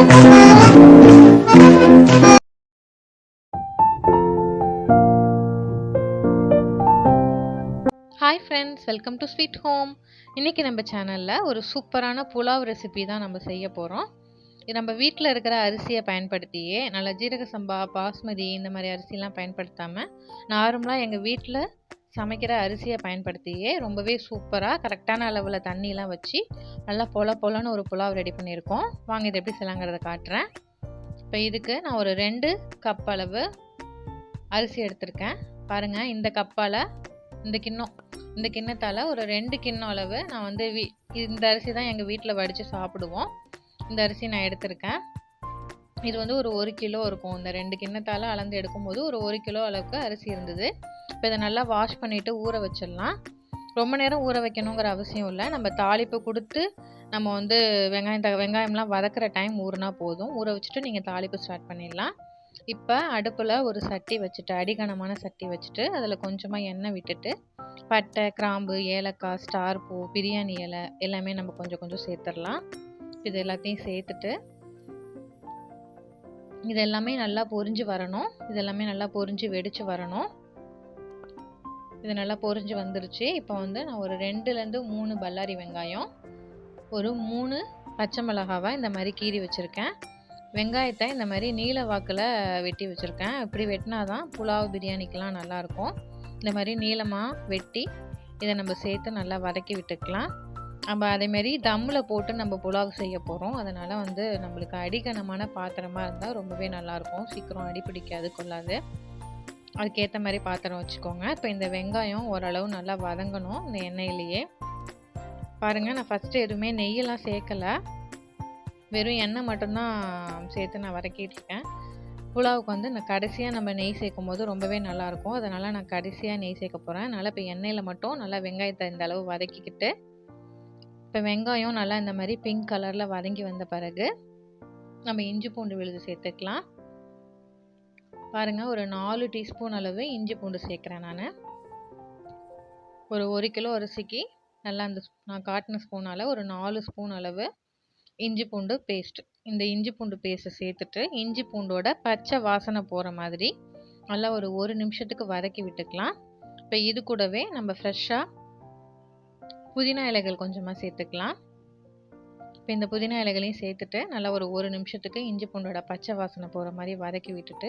Hi friends welcome to sweet home இன்றைக்கி நம்ம சேனலில் ஒரு சூப்பரான புலாவ் ரெசிபி தான் நம்ம செய்ய போகிறோம் இது நம்ம வீட்டில் இருக்கிற அரிசியை பயன்படுத்தியே நல்ல ஜீரக சம்பா பாஸ்மதி இந்த மாதிரி அரிசிலாம் பயன்படுத்தாமல் நார்மலாக எங்கள் வீட்டில் சமைக்கிற அரிசியை பயன்படுத்தியே ரொம்பவே சூப்பராக கரெக்டான அளவில் தண்ணியெலாம் வச்சு நல்லா பொல பொலன்னு ஒரு புலாவ் ரெடி பண்ணியிருக்கோம். வாங்க இது எப்படி செய்யலாங்கிறத காட்டுறேன். இப்போ இதுக்கு நான் ஒரு ரெண்டு கப் அளவு அரிசி எடுத்திருக்கேன். பாருங்கள் இந்த கப்பால் இந்த கிண்ணம் இந்த கிண்ணத்தால் ஒரு ரெண்டு கிண்ணம் அளவு நான் வந்து வீ இந்த அரிசி தான் எங்கள் வீட்டில் வடித்து சாப்பிடுவோம். இந்த அரிசி நான் எடுத்திருக்கேன். இது வந்து ஒரு ஒரு கிலோ இருக்கும். இந்த ரெண்டு கிண்ணத்தால் அளந்து எடுக்கும்போது ஒரு ஒரு கிலோ அளவுக்கு அரிசி இருந்தது. இப்போ இதை நல்லா வாஷ் பண்ணிவிட்டு ஊற வச்சிடலாம். ரொம்ப நேரம் ஊற வைக்கணுங்கிற அவசியம் இல்லை. நம்ம தாளிப்பு கொடுத்து நம்ம வந்து வெங்காயம் த வெங்காயம்லாம் வதக்கிற டைம் ஊறினா போதும். ஊற வச்சுட்டு நீங்கள் தாளிப்பு ஸ்டார்ட் பண்ணிடலாம். இப்போ அடுப்பில் ஒரு சட்டி வச்சுட்டு அடிகனமான சட்டி வச்சுட்டு அதில் கொஞ்சமாக எண்ணெய் விட்டுட்டு பட்டை கிராம்பு ஏலக்காய் ஸ்டார் பூ பிரியாணி இலை எல்லாமே நம்ம கொஞ்சம் கொஞ்சம் சேர்த்துடலாம். இது எல்லாத்தையும் சேர்த்துட்டு இது எல்லாமே நல்லா பொரிஞ்சு வரணும். இது எல்லாமே நல்லா பொரிஞ்சு வெடித்து வரணும். இது நல்லா பொரிஞ்சு வந்துருச்சு. இப்போ வந்து நான் ஒரு ரெண்டுலேருந்து மூணு பல்லாரி வெங்காயம் ஒரு மூணு பச்சை மிளகாவை இந்த மாதிரி கீறி வச்சுருக்கேன். வெங்காயத்தை இந்த மாதிரி நீல வாக்கில் வெட்டி வச்சுருக்கேன். இப்படி வெட்டினா தான் புலாவ் பிரியாணிக்கெலாம் நல்லாயிருக்கும். இந்த மாதிரி நீளமாக வெட்டி இதை நம்ம சேர்த்து நல்லா வதக்கி விட்டுக்கலாம். நம்ம அதேமாரி தம்மில் போட்டு நம்ம புலாவ் செய்ய போகிறோம் அதனால் வந்து நம்மளுக்கு அடிகனமான பாத்திரமாக இருந்தால் ரொம்பவே நல்லாயிருக்கும். சீக்கிரம் அடி பிடிக்காது கொள்ளாது. அதுக்கேற்ற மாதிரி பாத்திரம் வச்சுக்கோங்க. இப்போ இந்த வெங்காயம் ஓரளவு நல்லா வதங்கணும் இந்த எண்ணெயிலேயே. பாருங்கள் நான் ஃபஸ்ட்டு எதுவுமே நெய்யெல்லாம் சேர்க்கலை. வெறும் எண்ணெய் மட்டும்தான் சேர்த்து நான் வதக்கிட்டு இருக்கேன். புலாவுக்கு வந்து நான் கடைசியாக நம்ம நெய் சேர்க்கும் போது ரொம்பவே நல்லாயிருக்கும். அதனால் நான் கடைசியாக நெய் சேர்க்க போகிறேன் அதனால் இப்போ எண்ணெயில் மட்டும் நல்லா வெங்காயத்தை இந்த அளவு வதக்கிக்கிட்டு இப்போ வெங்காயம் நல்லா இந்த மாதிரி பிங்க் கலரில் வதங்கி வந்த பிறகு நம்ம இஞ்சி பூண்டு விழுது சேர்த்துக்கலாம். பாருங்கள் ஒரு நாலு டீஸ்பூன் அளவு இஞ்சி பூண்டு சேர்க்குறேன் நான். ஒரு ஒரு கிலோ அரிசிக்கு நல்லா அந்த நான் காட்டின ஸ்பூனால் ஒரு நாலு ஸ்பூன் அளவு இஞ்சி பூண்டு பேஸ்ட் இந்த இஞ்சி பூண்டு பேஸ்ட்டை சேர்த்துட்டு இஞ்சி பூண்டோட பச்சை வாசனை போகிற மாதிரி நல்லா ஒரு ஒரு நிமிஷத்துக்கு வதக்கி விட்டுக்கலாம். இப்போ இது கூடவே நம்ம ஃப்ரெஷ்ஷாக புதினா இலைகள் கொஞ்சமாக சேர்த்துக்கலாம். இப்போ இந்த புதினா இலைகளையும் சேர்த்துட்டு நல்லா ஒரு ஒரு நிமிஷத்துக்கு இஞ்சி பூண்டோட பச்சை வாசனை போகிற மாதிரி வதக்கி விட்டுட்டு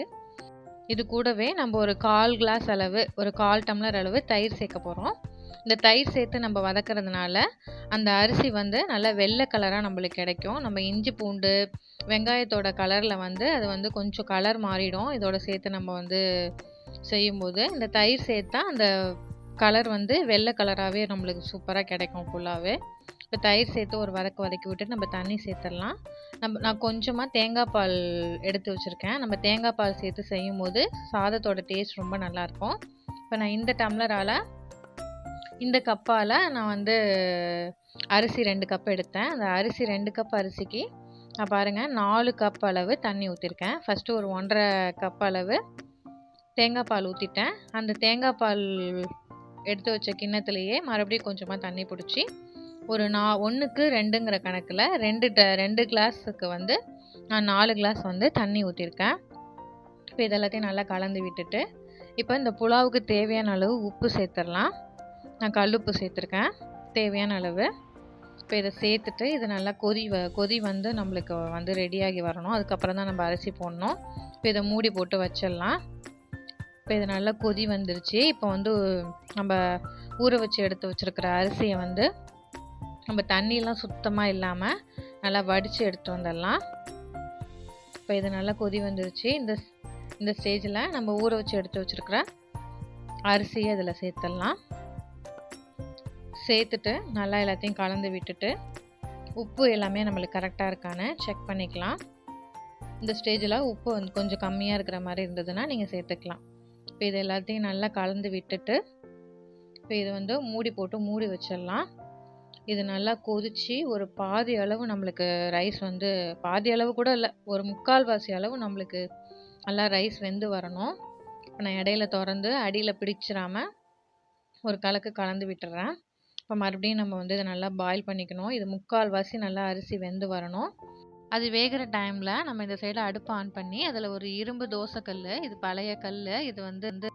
இது கூடவே நம்ம ஒரு கால் கிளாஸ் அளவு ஒரு கால் டம்ளர் அளவு தயிர் சேர்க்க போகிறோம் இந்த தயிர் சேர்த்து நம்ம வதக்கிறதுனால அந்த அரிசி வந்து நல்லா வெள்ளை கலராக நம்மளுக்கு கிடைக்கும். நம்ம இஞ்சி பூண்டு வெங்காயத்தோட கலரில் வந்து அது வந்து கொஞ்சம் கலர் மாறிடும். இதோட சேர்த்து நம்ம வந்து செய்யும்போது இந்த தயிர் சேர்த்தா அந்த கலர் வந்து வெள்ளை கலராகவே நம்மளுக்கு சூப்பராக கிடைக்கும் ஃபுல்லாகவே இப்போ தயிர் சேர்த்து ஒரு வதக்கு வதக்கி விட்டு நம்ம தண்ணி சேர்த்துடலாம். நம்ம நான் கொஞ்சமாக தேங்காய் பால் எடுத்து வச்சுருக்கேன். நம்ம தேங்காய் பால் சேர்த்து செய்யும் போது சாதத்தோட டேஸ்ட் ரொம்ப நல்லாயிருக்கும். இப்போ நான் இந்த டம்ளரால் இந்த கப்பால் நான் வந்து அரிசி ரெண்டு கப் எடுத்தேன். அந்த அரிசி ரெண்டு கப் அரிசிக்கு நான் பாருங்கள் நாலு கப் அளவு தண்ணி ஊற்றிருக்கேன் ஃபஸ்ட்டு ஒரு ஒன்றரை கப் அளவு தேங்காய் பால் ஊற்றிட்டேன் அந்த தேங்காய் பால் எடுத்து வச்ச கிண்ணத்துலேயே மறுபடியும் கொஞ்சமாக தண்ணி பிடிச்சி ஒரு நா ஒன்றுக்கு ரெண்டுங்கிற கணக்கில் ரெண்டு ட ரெண்டு கிளாஸுக்கு வந்து நான் நாலு கிளாஸ் வந்து தண்ணி ஊற்றிருக்கேன் இப்போ இதெல்லாத்தையும் நல்லா கலந்து விட்டுட்டு இப்போ இந்த புலாவுக்கு தேவையான அளவு உப்பு சேர்த்துடலாம். நான் கல்லுப்பு சேர்த்துருக்கேன் தேவையான அளவு. இப்போ இதை சேர்த்துட்டு இது நல்லா கொதி வ கொதி வந்து நம்மளுக்கு வந்து ரெடியாகி வரணும். அதுக்கப்புறம் தான் நம்ம அரிசி போடணும். இப்போ இதை மூடி போட்டு வச்சிடலாம். இப்போ இது நல்லா கொதி வந்துருச்சு. இப்போ வந்து நம்ம ஊற வச்சு எடுத்து வச்சுருக்கிற அரிசியை வந்து நம்ம தண்ணியெலாம் சுத்தமாக இல்லாமல் நல்லா வடித்து எடுத்து வந்துடலாம். இப்போ இது நல்லா கொதி வந்துருச்சு. இந்த இந்த ஸ்டேஜில் நம்ம ஊற வச்சு எடுத்து வச்சுருக்கிற அரிசியை அதில் சேர்த்துடலாம். சேர்த்துட்டு நல்லா எல்லாத்தையும் கலந்து விட்டுட்டு உப்பு எல்லாமே நம்மளுக்கு கரெக்டாக இருக்கான்னு செக் பண்ணிக்கலாம். இந்த ஸ்டேஜில் உப்பு வந்து கொஞ்சம் கம்மியாக இருக்கிற மாதிரி இருந்ததுன்னா நீங்கள் சேர்த்துக்கலாம். இப்போ இது எல்லாத்தையும் நல்லா கலந்து விட்டுட்டு இப்போ இதை வந்து மூடி போட்டு மூடி வச்சிடலாம். இது நல்லா கொதித்து ஒரு பாதி அளவு நம்மளுக்கு ரைஸ் வந்து பாதி அளவு கூட இல்லை ஒரு முக்கால்வாசி அளவு நம்மளுக்கு நல்லா ரைஸ் வெந்து வரணும். இப்போ நான் இடையில திறந்து அடியில் பிடிச்சிடாமல் ஒரு கலக்கு கலந்து விட்டுறேன். இப்போ மறுபடியும் நம்ம வந்து இதை நல்லா பாயில் பண்ணிக்கணும். இது முக்கால் வாசி நல்லா அரிசி வெந்து வரணும். அது வேகிற டைமில் நம்ம இந்த சைடு அடுப்பு ஆன் பண்ணி அதில் ஒரு இரும்பு தோசைக்கல் இது பழைய கல் இது வந்து வந்து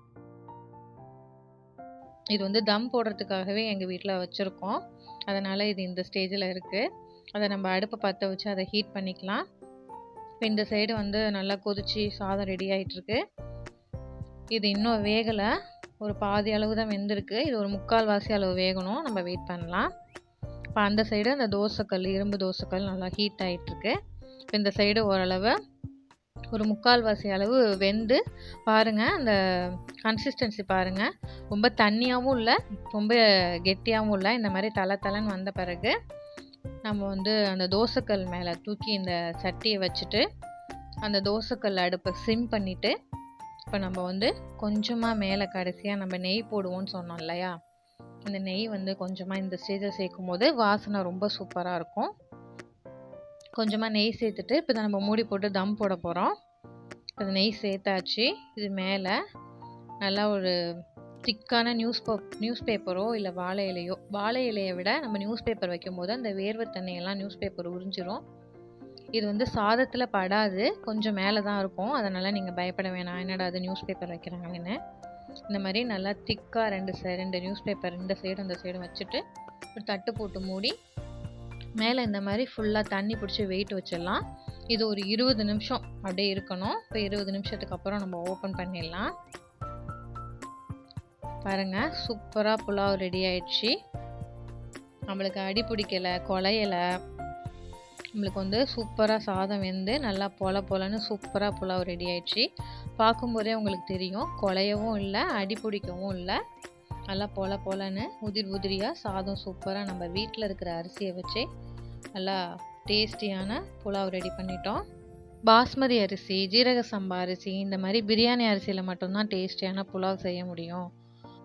இது வந்து தம் போடுறதுக்காகவே எங்கள் வீட்டில் வச்சுருக்கோம். அதனால் இது இந்த ஸ்டேஜில் இருக்குது அதை நம்ம அடுப்பை பற்ற வச்சு அதை ஹீட் பண்ணிக்கலாம். இப்போ இந்த சைடு வந்து நல்லா கொதிச்சு சாதம் ரெடி ஆகிட்டுருக்கு இது இன்னும் வேகலை. ஒரு பாதி அளவு தான் வெந்திருக்கு. இது ஒரு முக்கால் வாசி அளவு வேகணும். நம்ம வெயிட் பண்ணலாம். இப்போ அந்த சைடு அந்த தோசைக்கல் இரும்பு தோசைக்கல் நல்லா ஹீட் ஆகிட்டுருக்கு இப்போ இந்த சைடு ஓரளவு ஒரு முக்கால்வாசி அளவு வெந்து பாருங்கள் அந்த கன்சிஸ்டன்சி பாருங்கள் ரொம்ப தண்ணியாகவும் இல்லை ரொம்ப கெட்டியாகவும் இல்லை. இந்த மாதிரி தலை தலைன்னு வந்த பிறகு நம்ம வந்து அந்த தோசைக்கல் மேலே தூக்கி இந்த சட்டியை வச்சுட்டு அந்த தோசைக்கல் அடுப்பை சிம் பண்ணிவிட்டு இப்போ நம்ம வந்து கொஞ்சமாக மேலே கடைசியாக நம்ம நெய் போடுவோம்னு சொன்னோம் இல்லையா? அந்த நெய் வந்து கொஞ்சமாக இந்த ஸ்டேஜில் சேர்க்கும் போது வாசனை ரொம்ப சூப்பராக இருக்கும். கொஞ்சமாக நெய் சேர்த்துட்டு இப்போ நம்ம மூடி போட்டு தம் போட போகிறோம் இப்போ நெய் சேர்த்தாச்சு. இது மேலே நல்லா ஒரு திக்கான நியூஸ் பேப் நியூஸ் பேப்பரோ இல்லை வாழை இலையோ வாழை இலையை விட நம்ம நியூஸ் பேப்பர் வைக்கும்போது அந்த வேர்வை தண்ணியெல்லாம் நியூஸ் பேப்பர் உறிஞ்சிரும். இது வந்து சாதத்தில் படாது கொஞ்சம் மேலே தான் இருக்கும். அதனால் நீங்கள் பயப்பட வேணாம். என்னடா அது நியூஸ் பேப்பர் வைக்கிறாங்கன்னு. இந்த மாதிரி நல்லா திக்காக ரெண்டு சை ரெண்டு நியூஸ் பேப்பர் இந்த சைடு அந்த சைடு வச்சுட்டு ஒரு தட்டு போட்டு மூடி மேலே இந்த மாதிரி ஃபுல்லாக தண்ணி பிடிச்சி வெயிட் வச்சிடலாம். இது ஒரு இருபது நிமிஷம் அப்படியே இருக்கணும். இப்போ இருபது நிமிஷத்துக்கு அப்புறம் நம்ம ஓப்பன் பண்ணிடலாம். பாருங்கள் சூப்பராக புலாவ் ரெடி ஆயிடுச்சு. நம்மளுக்கு அடி பிடிக்கலை குலையலை. நம்மளுக்கு வந்து சூப்பராக சாதம் வெந்து நல்லா பொல பொலன்னு சூப்பராக புலாவ் ரெடி ஆயிடுச்சு. பார்க்கும்போதே உங்களுக்கு தெரியும் குலையவும் இல்லை அடி பிடிக்கவும் இல்லை. நல்லா போல போலன்னு உதிர் உதிரியாக சாதம் சூப்பராக நம்ம வீட்டில் இருக்கிற அரிசியை வச்சு நல்லா டேஸ்டியான புலாவ் ரெடி பண்ணிட்டோம். பாஸ்மதி அரிசி ஜீரக சம்பா அரிசி இந்த மாதிரி பிரியாணி அரிசியில் மட்டும்தான் டேஸ்டியான புலாவ் செய்ய முடியும்.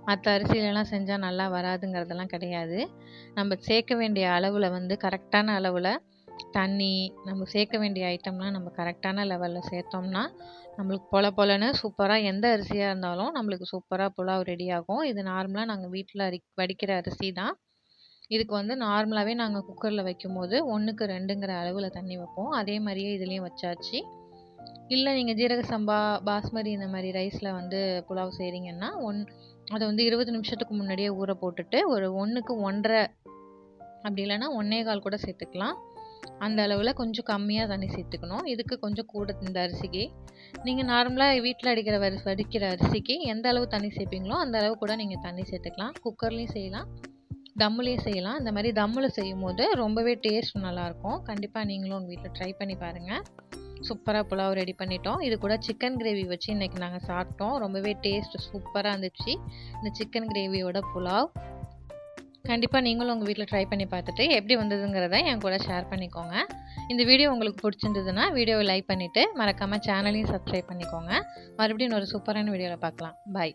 மற்ற அரிசியிலலாம் செஞ்சால் நல்லா வராதுங்கிறதெல்லாம் கிடையாது. நம்ம சேர்க்க வேண்டிய அளவில் வந்து கரெக்டான அளவில் தண்ணி நம்ம சேர்க்க வேண்டிய ஐட்டம்லாம் நம்ம கரெக்டான லெவலில் சேர்த்தோம்னா நம்மளுக்கு பொல பொலன்னு சூப்பராக எந்த அரிசியாக இருந்தாலும் நம்மளுக்கு சூப்பராக புலாவ் ரெடி ஆகும். இது நார்மலாக நாங்கள் வீட்டில் அரி வடிக்கிற அரிசி தான். இதுக்கு வந்து நார்மலாகவே நாங்கள் குக்கரில் வைக்கும்போது ஒன்றுக்கு ரெண்டுங்கிற அளவில் தண்ணி வைப்போம். அதே மாதிரியே இதுலேயும் வச்சாச்சு. இல்லை நீங்கள் ஜீரக சம்பா பாஸ்மதி இந்த மாதிரி ரைஸில் வந்து புலாவ் செய்கிறீங்கன்னா ஒன் அதை வந்து இருபது நிமிஷத்துக்கு முன்னாடியே ஊற போட்டுட்டு ஒரு ஒன்றுக்கு ஒன்றரை அப்படி இல்லைன்னா ஒன்றே கால் கூட சேர்த்துக்கலாம். அந்த அளவில் கொஞ்சம் கம்மியாக தண்ணி சேர்த்துக்கணும். இதுக்கு கொஞ்சம் கூட இந்த அரிசிக்கு. நீங்கள் நார்மலாக வீட்டில் அடிக்கிற வரி வடிக்கிற அரிசிக்கு எந்த அளவு தண்ணி சேர்ப்பீங்களோ அந்த அளவு கூட நீங்கள் தண்ணி சேர்த்துக்கலாம். குக்கர்லேயும் செய்யலாம். தம்முலேயும் செய்யலாம். இந்த மாதிரி தம்மில் செய்யும் போது ரொம்பவே டேஸ்ட் நல்லாயிருக்கும். கண்டிப்பாக நீங்களும் உங்கள் வீட்டில் ட்ரை பண்ணி பாருங்கள் சூப்பராக புலாவ் ரெடி பண்ணிட்டோம். இது கூட சிக்கன் கிரேவி வச்சு இன்றைக்கி நாங்கள் சாப்பிட்டோம். ரொம்பவே டேஸ்ட் சூப்பராக இருந்துச்சு. இந்த சிக்கன் கிரேவியோட புலாவ். கண்டிப்பாக நீங்களும் உங்கள் வீட்டில் ட்ரை பண்ணி பார்த்துட்டு எப்படி வந்ததுங்கிறத என் கூட ஷேர் பண்ணிக்கோங்க. இந்த வீடியோ உங்களுக்கு பிடிச்சிருந்ததுன்னா வீடியோவை லைக் பண்ணிவிட்டு மறக்காமல் சேனலையும் சப்ஸ்கிரைப் பண்ணிக்கோங்க. மறுபடியும் ஒரு சூப்பரான வீடியோவில் பார்க்கலாம். பாய்